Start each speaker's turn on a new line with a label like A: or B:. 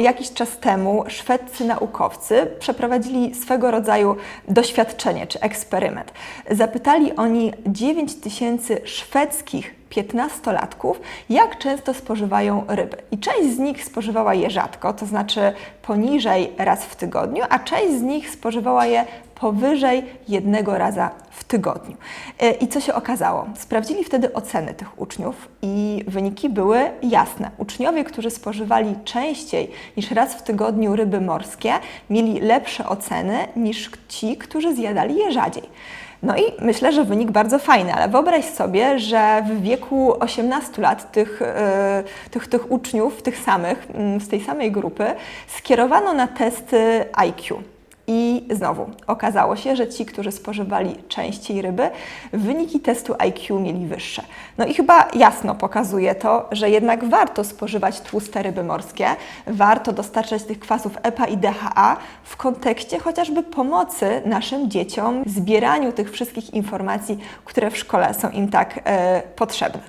A: Jakiś czas temu szwedzcy naukowcy przeprowadzili swego rodzaju doświadczenie czy eksperyment. Zapytali oni 9 tysięcy szwedzkich 15-latków, jak często spożywają ryby. I część z nich spożywała je rzadko, to znaczy poniżej raz w tygodniu, a część z nich spożywała je powyżej jednego raza tygodniu. E, I co się okazało? Sprawdzili wtedy oceny tych uczniów i wyniki były jasne. Uczniowie, którzy spożywali częściej niż raz w tygodniu ryby morskie, mieli lepsze oceny niż ci, którzy zjadali je rzadziej. No i myślę, że wynik bardzo fajny, ale wyobraź sobie, że w wieku 18 lat tych, e, tych, tych uczniów, tych samych, mm, z tej samej grupy, skierowano na testy IQ. Znowu okazało się, że ci, którzy spożywali częściej ryby, wyniki testu IQ mieli wyższe. No i chyba jasno pokazuje to, że jednak warto spożywać tłuste ryby morskie, warto dostarczać tych kwasów EPA i DHA w kontekście chociażby pomocy naszym dzieciom, zbieraniu tych wszystkich informacji, które w szkole są im tak e, potrzebne.